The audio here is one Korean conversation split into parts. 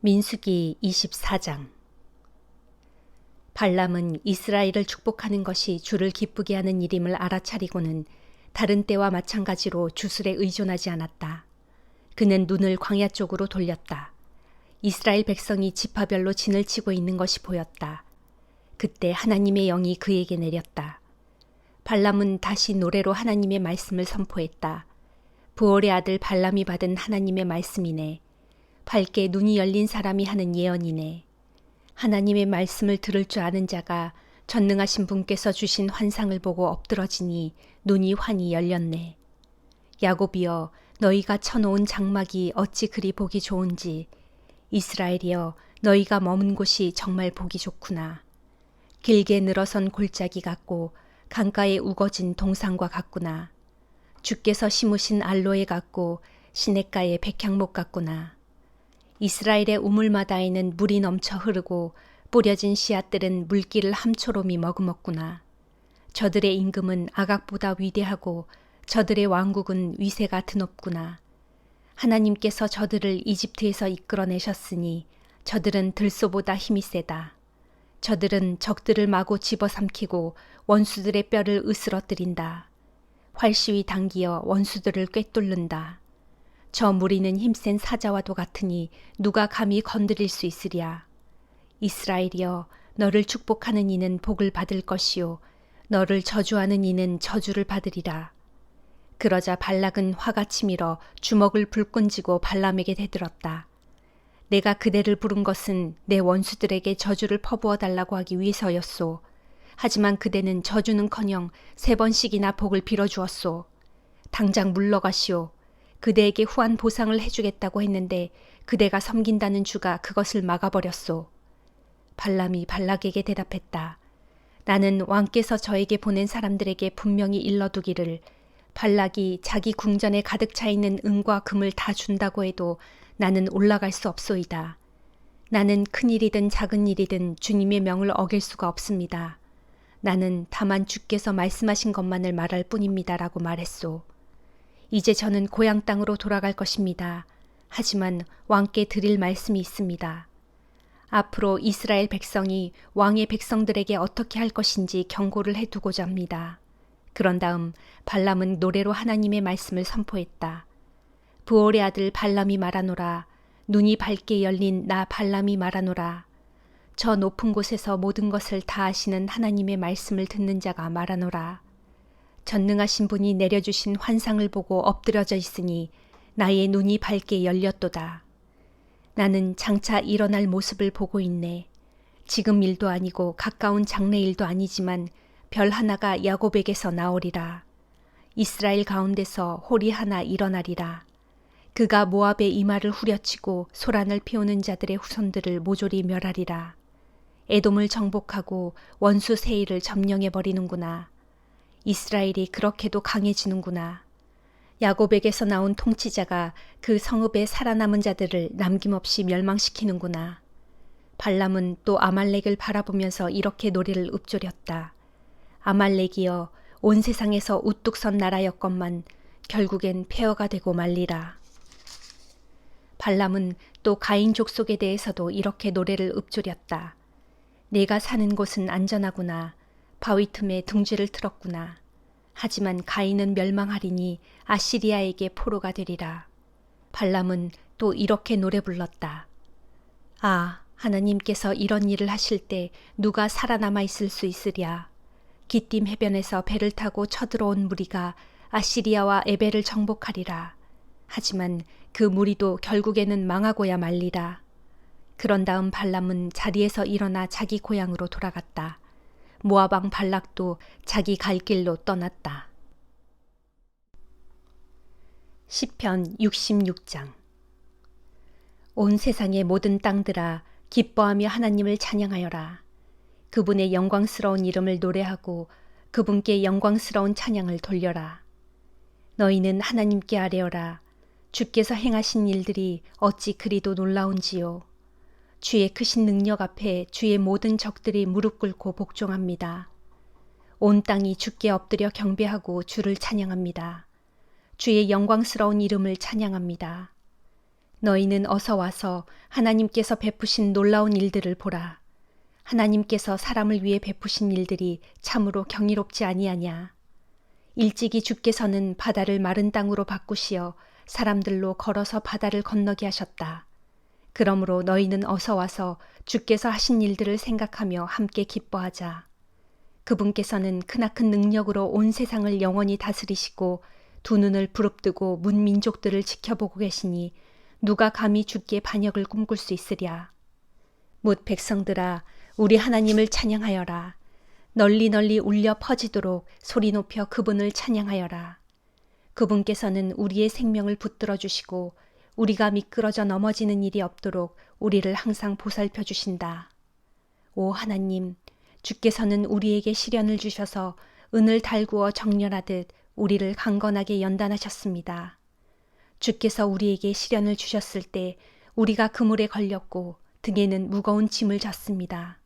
민수기 24장 발람은 이스라엘을 축복하는 것이 주를 기쁘게 하는 일임을 알아차리고는 다른 때와 마찬가지로 주술에 의존하지 않았다. 그는 눈을 광야 쪽으로 돌렸다. 이스라엘 백성이 지파별로 진을 치고 있는 것이 보였다. 그때 하나님의 영이 그에게 내렸다. 발람은 다시 노래로 하나님의 말씀을 선포했다. 부월의 아들 발람이 받은 하나님의 말씀이네. 밝게 눈이 열린 사람이 하는 예언이네. 하나님의 말씀을 들을 줄 아는 자가 전능하신 분께서 주신 환상을 보고 엎드러지니 눈이 환히 열렸네. 야곱이여 너희가 쳐놓은 장막이 어찌 그리 보기 좋은지 이스라엘이여 너희가 머문 곳이 정말 보기 좋구나. 길게 늘어선 골짜기 같고 강가에 우거진 동산과 같구나. 주께서 심으신 알로에 같고 시냇가의 백향목 같구나. 이스라엘의 우물마다에는 물이 넘쳐 흐르고 뿌려진 씨앗들은 물기를 함초롬이 머금었구나. 저들의 임금은 아각보다 위대하고 저들의 왕국은 위세가 드높구나. 하나님께서 저들을 이집트에서 이끌어내셨으니 저들은 들소보다 힘이 세다. 저들은 적들을 마구 집어삼키고 원수들의 뼈를 으스러뜨린다. 활시위 당기어 원수들을 꿰뚫는다. 저 무리는 힘센 사자와도 같으니 누가 감히 건드릴 수 있으랴. 이스라엘이여 너를 축복하는 이는 복을 받을 것이요 너를 저주하는 이는 저주를 받으리라. 그러자 발락은 화가 치밀어 주먹을 불끈 쥐고 발람에게 대들었다. 내가 그대를 부른 것은 내 원수들에게 저주를 퍼부어 달라고 하기 위해서였소. 하지만 그대는 저주는커녕 세 번씩이나 복을 빌어 주었소. 당장 물러가시오. 그대에게 후한 보상을 해주겠다고 했는데 그대가 섬긴다는 주가 그것을 막아버렸소. 발람이 발락에게 대답했다. 나는 왕께서 저에게 보낸 사람들에게 분명히 일러두기를 발락이 자기 궁전에 가득 차 있는 은과 금을 다 준다고 해도 나는 올라갈 수 없소이다. 나는 큰 일이든 작은 일이든 주님의 명을 어길 수가 없습니다. 나는 다만 주께서 말씀하신 것만을 말할 뿐입니다라고 말했소. 이제 저는 고향 땅으로 돌아갈 것입니다. 하지만 왕께 드릴 말씀이 있습니다. 앞으로 이스라엘 백성이 왕의 백성들에게 어떻게 할 것인지 경고를 해두고자 합니다. 그런 다음 발람은 노래로 하나님의 말씀을 선포했다. 부올의 아들 발람이 말하노라. 눈이 밝게 열린 나 발람이 말하노라. 저 높은 곳에서 모든 것을 다 아시는 하나님의 말씀을 듣는 자가 말하노라. 전능하신 분이 내려주신 환상을 보고 엎드려져 있으니 나의 눈이 밝게 열렸도다. 나는 장차 일어날 모습을 보고 있네. 지금 일도 아니고 가까운 장래 일도 아니지만 별 하나가 야곱에게서 나오리라. 이스라엘 가운데서 홀이 하나 일어나리라. 그가 모압의 이마를 후려치고 소란을 피우는 자들의 후손들을 모조리 멸하리라. 에돔을 정복하고 원수 세일을 점령해 버리는구나. 이스라엘이 그렇게도 강해지는구나. 야곱에게서 나온 통치자가 그 성읍에 살아남은 자들을 남김없이 멸망시키는구나. 발람은 또 아말렉을 바라보면서 이렇게 노래를 읊조렸다. 아말렉이여 온 세상에서 우뚝 선 나라였건만 결국엔 폐허가 되고 말리라. 발람은 또 가인족 속에 대해서도 이렇게 노래를 읊조렸다. 내가 사는 곳은 안전하구나. 바위 틈에 둥지를 틀었구나. 하지만 가인은 멸망하리니 아시리아에게 포로가 되리라. 발람은 또 이렇게 노래 불렀다. 아, 하나님께서 이런 일을 하실 때 누가 살아남아 있을 수 있으랴. 기띔 해변에서 배를 타고 쳐들어온 무리가 아시리아와 에벨을 정복하리라. 하지만 그 무리도 결국에는 망하고야 말리라. 그런 다음 발람은 자리에서 일어나 자기 고향으로 돌아갔다. 모아방 발락도 자기 갈 길로 떠났다. 시편 66장 온 세상의 모든 땅들아 기뻐하며 하나님을 찬양하여라. 그분의 영광스러운 이름을 노래하고 그분께 영광스러운 찬양을 돌려라. 너희는 하나님께 아뢰어라. 주께서 행하신 일들이 어찌 그리도 놀라운지요. 주의 크신 능력 앞에 주의 모든 적들이 무릎 꿇고 복종합니다. 온 땅이 주께 엎드려 경배하고 주를 찬양합니다. 주의 영광스러운 이름을 찬양합니다. 너희는 어서 와서 하나님께서 베푸신 놀라운 일들을 보라. 하나님께서 사람을 위해 베푸신 일들이 참으로 경이롭지 아니하냐. 일찍이 주께서는 바다를 마른 땅으로 바꾸시어 사람들로 걸어서 바다를 건너게 하셨다. 그러므로 너희는 어서 와서 주께서 하신 일들을 생각하며 함께 기뻐하자. 그분께서는 크나큰 능력으로 온 세상을 영원히 다스리시고 두 눈을 부릅뜨고 문 민족들을 지켜보고 계시니 누가 감히 주께 반역을 꿈꿀 수 있으랴. 못 백성들아 우리 하나님을 찬양하여라. 널리 널리 울려 퍼지도록 소리 높여 그분을 찬양하여라. 그분께서는 우리의 생명을 붙들어 주시고 우리가 미끄러져 넘어지는 일이 없도록 우리를 항상 보살펴 주신다. 오 하나님, 주께서는 우리에게 시련을 주셔서 은을 달구어 정렬하듯 우리를 강건하게 연단하셨습니다. 주께서 우리에게 시련을 주셨을 때 우리가 그물에 걸렸고 등에는 무거운 짐을 졌습니다.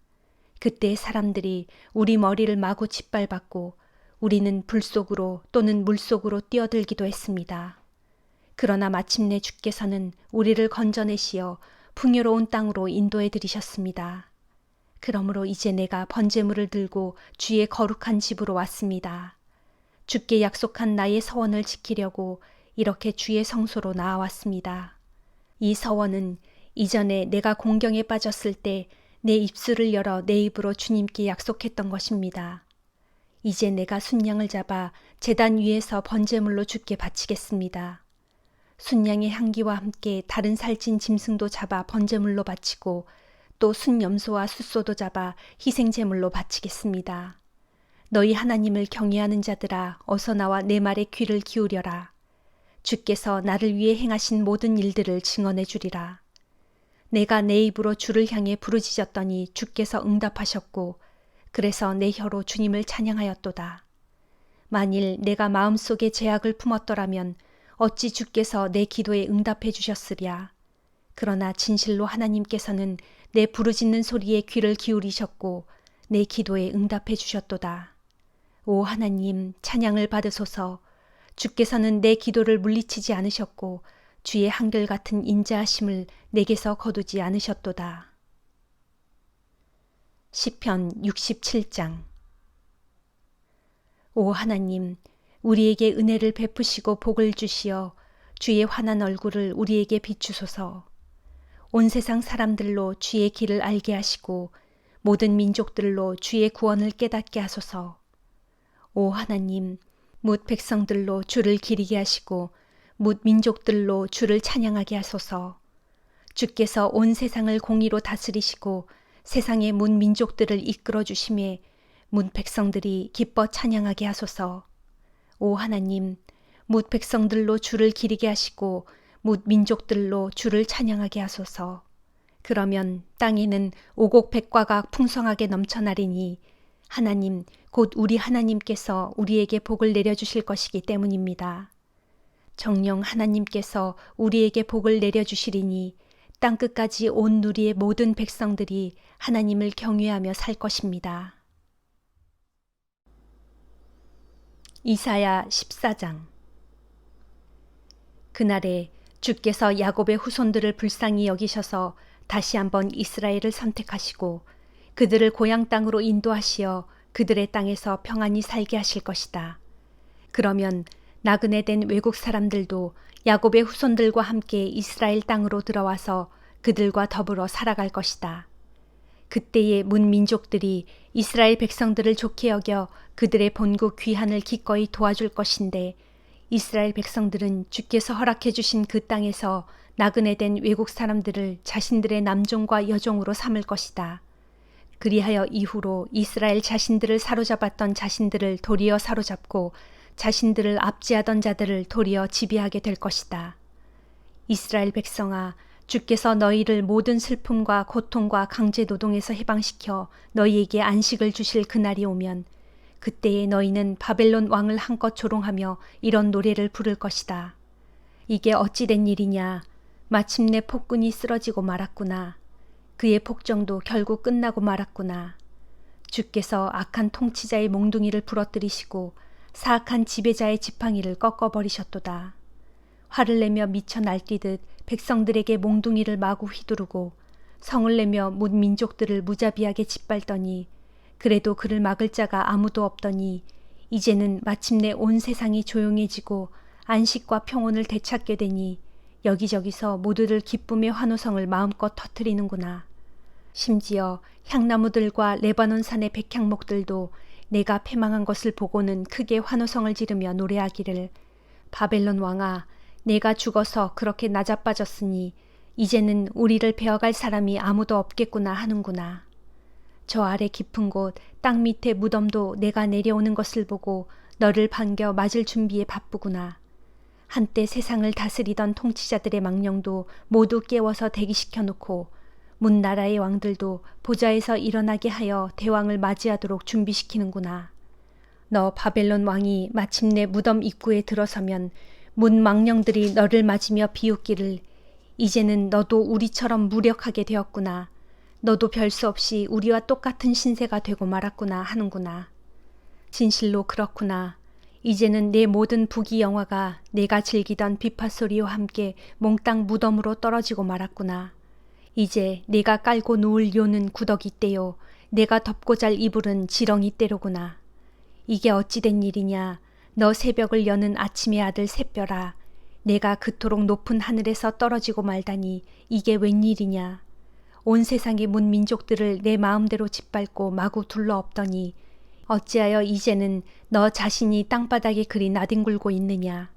그때 사람들이 우리 머리를 마구 짓밟았고 우리는 불 속으로 또는 물 속으로 뛰어들기도 했습니다. 그러나 마침내 주께서는 우리를 건져내시어 풍요로운 땅으로 인도해 들이셨습니다. 그러므로 이제 내가 번제물을 들고 주의 거룩한 집으로 왔습니다. 주께 약속한 나의 서원을 지키려고 이렇게 주의 성소로 나아왔습니다. 이 서원은 이전에 내가 공경에 빠졌을 때 내 입술을 열어 내 입으로 주님께 약속했던 것입니다. 이제 내가 순양을 잡아 재단 위에서 번제물로 주께 바치겠습니다. 순양의 향기와 함께 다른 살찐 짐승도 잡아 번제물로 바치고 또 순염소와 숫소도 잡아 희생제물로 바치겠습니다. 너희 하나님을 경외하는 자들아 어서 나와 내 말에 귀를 기울여라. 주께서 나를 위해 행하신 모든 일들을 증언해 주리라. 내가 내 입으로 주를 향해 부르짖었더니 주께서 응답하셨고 그래서 내 혀로 주님을 찬양하였도다. 만일 내가 마음속에 죄악을 품었더라면 어찌 주께서 내 기도에 응답해 주셨으랴. 그러나 진실로 하나님께서는 내 부르짖는 소리에 귀를 기울이셨고 내 기도에 응답해 주셨도다. 오 하나님 찬양을 받으소서 주께서는 내 기도를 물리치지 않으셨고 주의 한결같은 인자하심을 내게서 거두지 않으셨도다. 시편 67장 오 하나님 우리에게 은혜를 베푸시고 복을 주시어 주의 환한 얼굴을 우리에게 비추소서. 온 세상 사람들로 주의 길을 알게 하시고 모든 민족들로 주의 구원을 깨닫게 하소서. 오 하나님 뭇 백성들로 주를 기리게 하시고 뭇 민족들로 주를 찬양하게 하소서. 주께서 온 세상을 공의로 다스리시고 세상의 문 민족들을 이끌어 주심에 문 백성들이 기뻐 찬양하게 하소서. 오 하나님, 뭇 백성들로 주를 기리게 하시고 뭇 민족들로 주를 찬양하게 하소서. 그러면 땅에는 오곡 백과가 풍성하게 넘쳐나리니 하나님 곧 우리 하나님께서 우리에게 복을 내려 주실 것이기 때문입니다. 정령 하나님께서 우리에게 복을 내려 주시리니 땅 끝까지 온 누리의 모든 백성들이 하나님을 경외하며 살 것입니다. 이사야 14장 그날에 주께서 야곱의 후손들을 불쌍히 여기셔서 다시 한번 이스라엘을 선택하시고 그들을 고향 땅으로 인도하시어 그들의 땅에서 평안히 살게 하실 것이다. 그러면 나그네 된 외국 사람들도 야곱의 후손들과 함께 이스라엘 땅으로 들어와서 그들과 더불어 살아갈 것이다. 그때의 문 민족들이 이스라엘 백성들을 좋게 여겨 그들의 본국 귀한을 기꺼이 도와줄 것인데 이스라엘 백성들은 주께서 허락해 주신 그 땅에서 나그네 된 외국 사람들을 자신들의 남종과 여종으로 삼을 것이다. 그리하여 이후로 이스라엘 자신들을 사로잡았던 자신들을 도리어 사로잡고 자신들을 압지하던 자들을 도리어 지배하게 될 것이다. 이스라엘 백성아, 주께서 너희를 모든 슬픔과 고통과 강제 노동에서 해방시켜 너희에게 안식을 주실 그날이 오면 그때에 너희는 바벨론 왕을 한껏 조롱하며 이런 노래를 부를 것이다. 이게 어찌된 일이냐. 마침내 폭군이 쓰러지고 말았구나. 그의 폭정도 결국 끝나고 말았구나. 주께서 악한 통치자의 몽둥이를 부러뜨리시고 사악한 지배자의 지팡이를 꺾어버리셨도다. 화를 내며 미쳐 날뛰듯 백성들에게 몽둥이를 마구 휘두르고 성을 내며 못 민족들을 무자비하게 짓밟더니 그래도 그를 막을 자가 아무도 없더니 이제는 마침내 온 세상이 조용해지고 안식과 평온을 되찾게 되니 여기저기서 모두들 기쁨의 환호성을 마음껏 터뜨리는구나. 심지어 향나무들과 레바논 산의 백향목들도 내가 패망한 것을 보고는 크게 환호성을 지르며 노래하기를 바벨론 왕아 내가 죽어서 그렇게 낮아빠졌으니 이제는 우리를 베어갈 사람이 아무도 없겠구나 하는구나. 저 아래 깊은 곳 땅 밑에 무덤도 내가 내려오는 것을 보고 너를 반겨 맞을 준비에 바쁘구나. 한때 세상을 다스리던 통치자들의 망령도 모두 깨워서 대기시켜 놓고 문 나라의 왕들도 보좌에서 일어나게 하여 대왕을 맞이하도록 준비시키는구나. 너 바벨론 왕이 마침내 무덤 입구에 들어서면 문 망령들이 너를 맞으며 비웃기를 이제는 너도 우리처럼 무력하게 되었구나. 너도 별수 없이 우리와 똑같은 신세가 되고 말았구나 하는구나. 진실로 그렇구나. 이제는 내 모든 부귀 영화가 내가 즐기던 비파 소리와 함께 몽땅 무덤으로 떨어지고 말았구나. 이제 내가 깔고 누울 요는 구더기 떼요. 내가 덮고 잘 이불은 지렁이 떼로구나. 이게 어찌된 일이냐. 너 새벽을 여는 아침의 아들 새별아. 내가 그토록 높은 하늘에서 떨어지고 말다니 이게 웬일이냐. 온 세상의 문 민족들을 내 마음대로 짓밟고 마구 둘러엎더니 어찌하여 이제는 너 자신이 땅바닥에 그리 나뒹굴고 있느냐.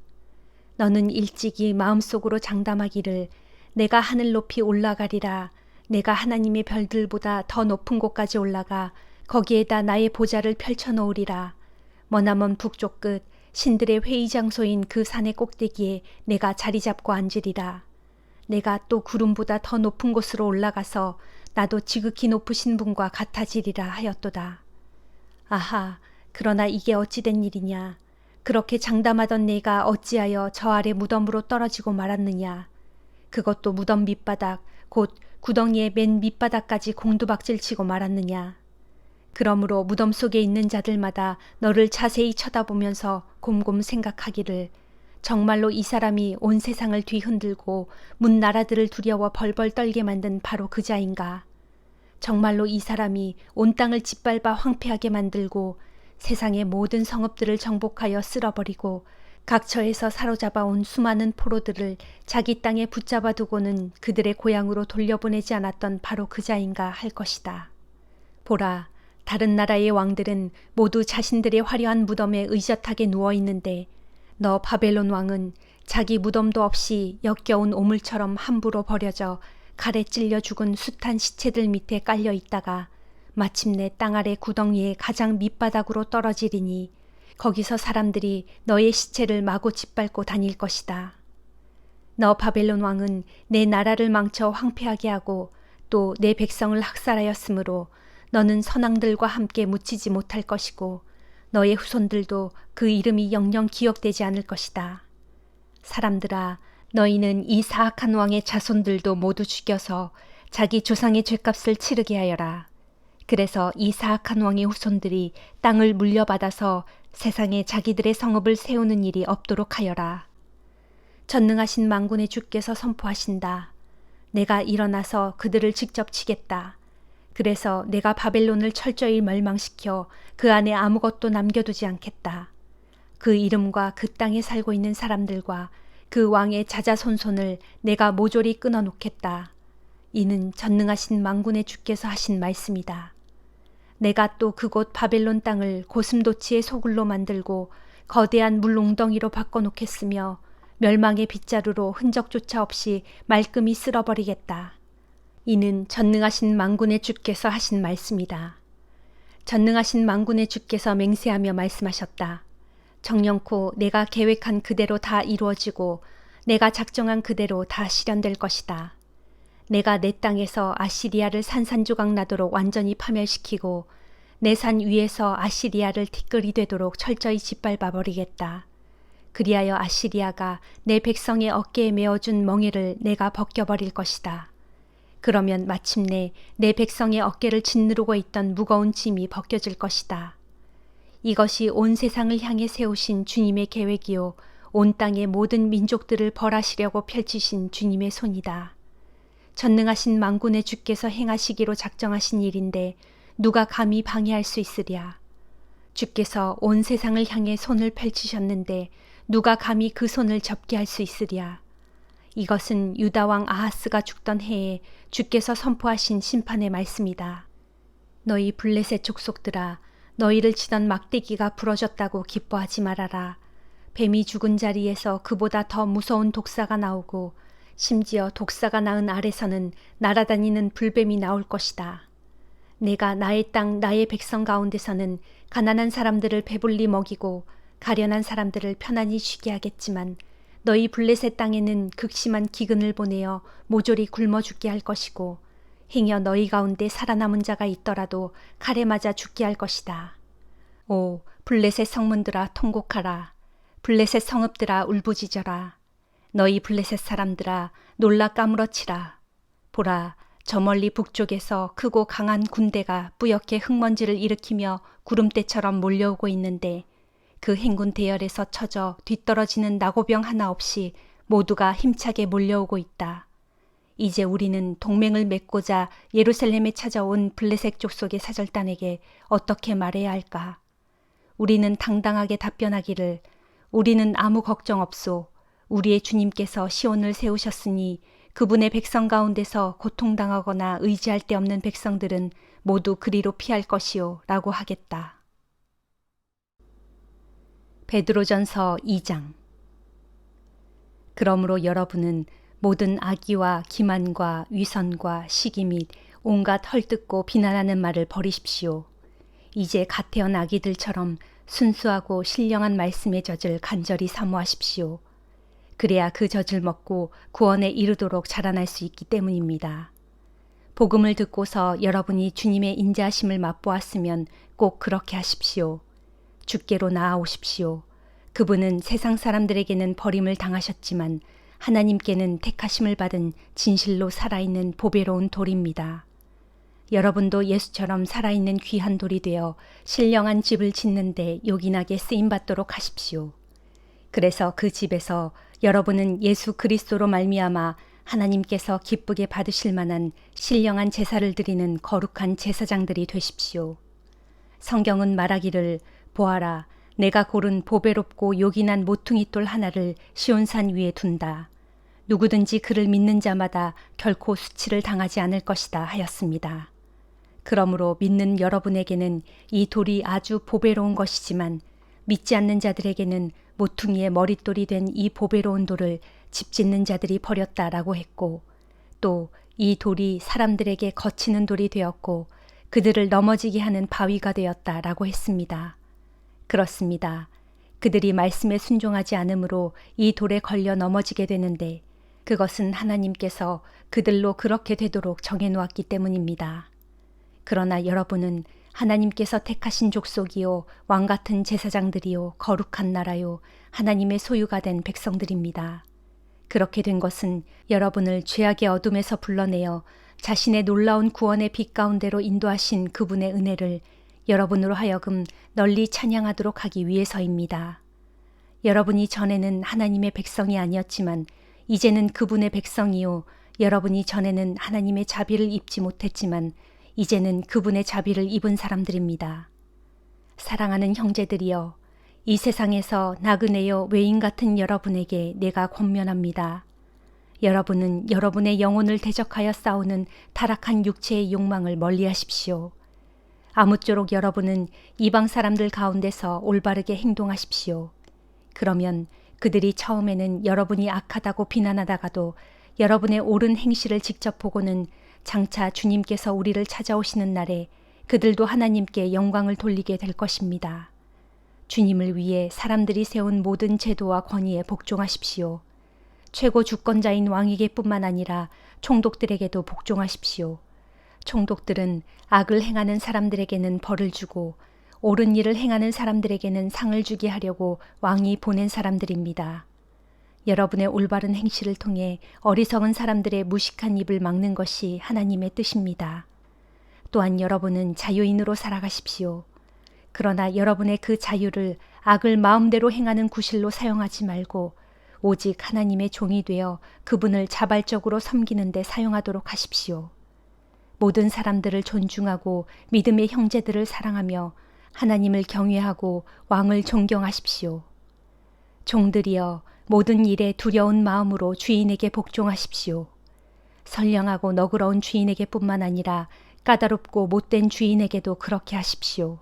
너는 일찍이 마음속으로 장담하기를 내가 하늘 높이 올라가리라. 내가 하나님의 별들보다 더 높은 곳까지 올라가 거기에다 나의 보좌를 펼쳐 놓으리라. 머나먼 북쪽 끝 신들의 회의 장소인 그 산의 꼭대기에 내가 자리 잡고 앉으리라. 내가 또 구름보다 더 높은 곳으로 올라가서 나도 지극히 높으신 분과 같아지리라 하였도다. 아하, 그러나 이게 어찌된 일이냐. 그렇게 장담하던 내가 어찌하여 저 아래 무덤으로 떨어지고 말았느냐. 그것도 무덤 밑바닥, 곧 구덩이의 맨 밑바닥까지 공두박질 치고 말았느냐. 그러므로 무덤 속에 있는 자들마다 너를 자세히 쳐다보면서 곰곰 생각하기를 정말로 이 사람이 온 세상을 뒤흔들고 문 나라들을 두려워 벌벌 떨게 만든 바로 그 자인가. 정말로 이 사람이 온 땅을 짓밟아 황폐하게 만들고 세상의 모든 성읍들을 정복하여 쓸어버리고 각처에서 사로잡아 온 수많은 포로들을 자기 땅에 붙잡아 두고는 그들의 고향으로 돌려보내지 않았던 바로 그 자인가 할 것이다. 보라, 다른 나라의 왕들은 모두 자신들의 화려한 무덤에 의젓하게 누워 있는데 너 바벨론 왕은 자기 무덤도 없이 역겨운 오물처럼 함부로 버려져 칼에 찔려 죽은 숱한 시체들 밑에 깔려 있다가 마침내 땅 아래 구덩이의 가장 밑바닥으로 떨어지리니 거기서 사람들이 너의 시체를 마구 짓밟고 다닐 것이다. 너 바벨론 왕은 내 나라를 망쳐 황폐하게 하고 또 내 백성을 학살하였으므로 너는 선왕들과 함께 묻히지 못할 것이고 너의 후손들도 그 이름이 영영 기억되지 않을 것이다. 사람들아, 너희는 이 사악한 왕의 자손들도 모두 죽여서 자기 조상의 죄값을 치르게 하여라. 그래서 이 사악한 왕의 후손들이 땅을 물려받아서 세상에 자기들의 성읍을 세우는 일이 없도록 하여라. 전능하신 망군의 주께서 선포하신다. 내가 일어나서 그들을 직접 치겠다. 그래서 내가 바벨론을 철저히 멸망시켜 그 안에 아무것도 남겨두지 않겠다. 그 이름과 그 땅에 살고 있는 사람들과 그 왕의 자자손손을 내가 모조리 끊어 놓겠다. 이는 전능하신 망군의 주께서 하신 말씀이다. 내가 또 그곳 바벨론 땅을 고슴도치의 소굴로 만들고 거대한 물웅덩이로 바꿔놓겠으며 멸망의 빗자루로 흔적조차 없이 말끔히 쓸어버리겠다. 이는 전능하신 망군의 주께서 하신 말씀이다. 전능하신 망군의 주께서 맹세하며 말씀하셨다. 정령코 내가 계획한 그대로 다 이루어지고 내가 작정한 그대로 다 실현될 것이다. 내가 내 땅에서 아시리아를 산산조각 나도록 완전히 파멸시키고 내 산 위에서 아시리아를 티끌이 되도록 철저히 짓밟아 버리겠다. 그리하여 아시리아가 내 백성의 어깨에 메어준 멍에를 내가 벗겨버릴 것이다. 그러면 마침내 내 백성의 어깨를 짓누르고 있던 무거운 짐이 벗겨질 것이다. 이것이 온 세상을 향해 세우신 주님의 계획이요 온 땅의 모든 민족들을 벌하시려고 펼치신 주님의 손이다. 전능하신 망군의 주께서 행하시기로 작정하신 일인데 누가 감히 방해할 수 있으랴. 주께서 온 세상을 향해 손을 펼치셨는데 누가 감히 그 손을 접게 할 수 있으랴. 이것은 유다 왕 아하스가 죽던 해에 주께서 선포하신 심판의 말씀이다. 너희 블레셋 족속들아 너희를 치던 막대기가 부러졌다고 기뻐하지 말아라. 뱀이 죽은 자리에서 그보다 더 무서운 독사가 나오고 심지어 독사가 낳은 알에서는 날아다니는 불뱀이 나올 것이다. 내가 나의 땅 나의 백성 가운데서는 가난한 사람들을 배불리 먹이고 가련한 사람들을 편안히 쉬게 하겠지만 너희 블레셋 땅에는 극심한 기근을 보내어 모조리 굶어 죽게 할 것이고 행여 너희 가운데 살아남은 자가 있더라도 칼에 맞아 죽게 할 것이다. 오 블레셋 성문들아 통곡하라. 블레셋 성읍들아 울부짖어라. 너희 블레셋 사람들아 놀라 까무러치라. 보라 저 멀리 북쪽에서 크고 강한 군대가 뿌옇게 흙먼지를 일으키며 구름대처럼 몰려오고 있는데 그 행군 대열에서 쳐져 뒤떨어지는 나고병 하나 없이 모두가 힘차게 몰려오고 있다. 이제 우리는 동맹을 맺고자 예루살렘에 찾아온 블레셋 족속의 사절단에게 어떻게 말해야 할까? 우리는 당당하게 답변하기를 우리는 아무 걱정 없소. 우리의 주님께서 시온을 세우셨으니 그분의 백성 가운데서 고통당하거나 의지할 데 없는 백성들은 모두 그리로 피할 것이요 라고 하겠다. 베드로전서 2장 그러므로 여러분은 모든 악의와 기만과 위선과 시기 및 온갖 헐뜯고 비난하는 말을 버리십시오. 이제 갓 태어난 아기들처럼 순수하고 신령한 말씀의 젖을 간절히 사모하십시오. 그래야 그 젖을 먹고 구원에 이르도록 자라날 수 있기 때문입니다. 복음을 듣고서 여러분이 주님의 인자하심을 맛보았으면 꼭 그렇게 하십시오. 주께로 나아오십시오. 그분은 세상 사람들에게는 버림을 당하셨지만 하나님께는 택하심을 받은 진실로 살아있는 보배로운 돌입니다. 여러분도 예수처럼 살아있는 귀한 돌이 되어 신령한 집을 짓는데 요긴하게 쓰임받도록 하십시오. 그래서 그 집에서 여러분은 예수 그리스도로 말미암아 하나님께서 기쁘게 받으실 만한 신령한 제사를 드리는 거룩한 제사장들이 되십시오. 성경은 말하기를 보아라 내가 고른 보배롭고 요긴한 모퉁이 돌 하나를 시온산 위에 둔다. 누구든지 그를 믿는 자마다 결코 수치를 당하지 않을 것이다 하였습니다. 그러므로 믿는 여러분에게는 이 돌이 아주 보배로운 것이지만 믿지 않는 자들에게는 모퉁이의 머릿돌이 된 이 보배로운 돌을 집 짓는 자들이 버렸다라고 했고 또 이 돌이 사람들에게 거치는 돌이 되었고 그들을 넘어지게 하는 바위가 되었다라고 했습니다. 그렇습니다. 그들이 말씀에 순종하지 않으므로 이 돌에 걸려 넘어지게 되는데 그것은 하나님께서 그들로 그렇게 되도록 정해 놓았기 때문입니다. 그러나 여러분은 하나님께서 택하신 족속이요 왕 같은 제사장들이요 거룩한 나라요 하나님의 소유가 된 백성들입니다. 그렇게 된 것은 여러분을 죄악의 어둠에서 불러내어 자신의 놀라운 구원의 빛 가운데로 인도하신 그분의 은혜를 여러분으로 하여금 널리 찬양하도록 하기 위해서입니다. 여러분이 전에는 하나님의 백성이 아니었지만 이제는 그분의 백성이요 여러분이 전에는 하나님의 자비를 입지 못했지만 이제는 그분의 자비를 입은 사람들입니다. 사랑하는 형제들이여, 이 세상에서 나그네여 외인 같은 여러분에게 내가 권면합니다. 여러분은 여러분의 영혼을 대적하여 싸우는 타락한 육체의 욕망을 멀리 하십시오. 아무쪼록 여러분은 이방 사람들 가운데서 올바르게 행동하십시오. 그러면 그들이 처음에는 여러분이 악하다고 비난하다가도 여러분의 옳은 행실을 직접 보고는 장차 주님께서 우리를 찾아오시는 날에 그들도 하나님께 영광을 돌리게 될 것입니다. 주님을 위해 사람들이 세운 모든 제도와 권위에 복종하십시오. 최고 주권자인 왕에게뿐만 아니라 총독들에게도 복종하십시오. 총독들은 악을 행하는 사람들에게는 벌을 주고 옳은 일을 행하는 사람들에게는 상을 주게 하려고 왕이 보낸 사람들입니다. 여러분의 올바른 행실을 통해 어리석은 사람들의 무식한 입을 막는 것이 하나님의 뜻입니다. 또한 여러분은 자유인으로 살아가십시오. 그러나 여러분의 그 자유를 악을 마음대로 행하는 구실로 사용하지 말고 오직 하나님의 종이 되어 그분을 자발적으로 섬기는 데 사용하도록 하십시오. 모든 사람들을 존중하고 믿음의 형제들을 사랑하며 하나님을 경외하고 왕을 존경하십시오. 종들이여 모든 일에 두려운 마음으로 주인에게 복종하십시오. 선량하고 너그러운 주인에게뿐만 아니라 까다롭고 못된 주인에게도 그렇게 하십시오.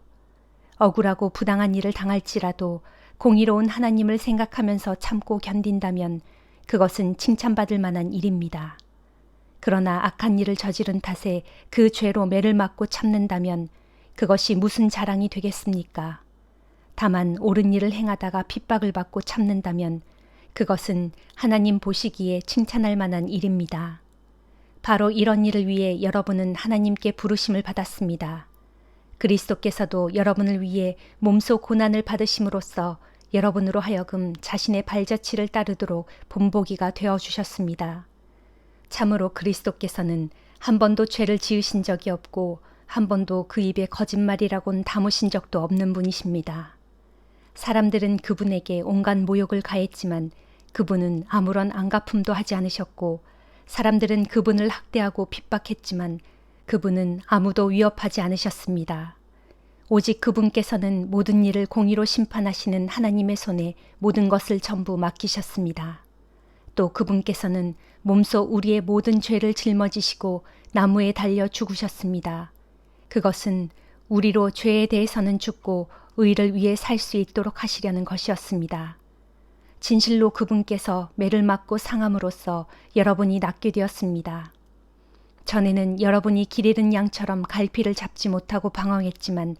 억울하고 부당한 일을 당할지라도 공의로운 하나님을 생각하면서 참고 견딘다면 그것은 칭찬받을 만한 일입니다. 그러나 악한 일을 저지른 탓에 그 죄로 매를 맞고 참는다면 그것이 무슨 자랑이 되겠습니까? 다만 옳은 일을 행하다가 핍박을 받고 참는다면 그것은 하나님 보시기에 칭찬할 만한 일입니다. 바로 이런 일을 위해 여러분은 하나님께 부르심을 받았습니다. 그리스도께서도 여러분을 위해 몸소 고난을 받으심으로써 여러분으로 하여금 자신의 발자취를 따르도록 본보기가 되어 주셨습니다. 참으로 그리스도께서는 한 번도 죄를 지으신 적이 없고 한 번도 그 입에 거짓말이라곤 담으신 적도 없는 분이십니다. 사람들은 그분에게 온갖 모욕을 가했지만 그분은 아무런 안갚음도 하지 않으셨고 사람들은 그분을 학대하고 핍박했지만 그분은 아무도 위협하지 않으셨습니다. 오직 그분께서는 모든 일을 공의로 심판하시는 하나님의 손에 모든 것을 전부 맡기셨습니다. 또 그분께서는 몸소 우리의 모든 죄를 짊어지시고 나무에 달려 죽으셨습니다. 그것은 우리로 죄에 대해서는 죽고 의를 위해 살 수 있도록 하시려는 것이었습니다. 진실로 그분께서 매를 맞고 상함으로써 여러분이 낫게 되었습니다. 전에는 여러분이 길 잃은 양처럼 갈피를 잡지 못하고 방황했지만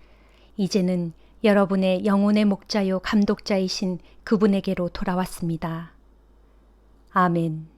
이제는 여러분의 영혼의 목자요 감독자이신 그분에게로 돌아왔습니다. 아멘.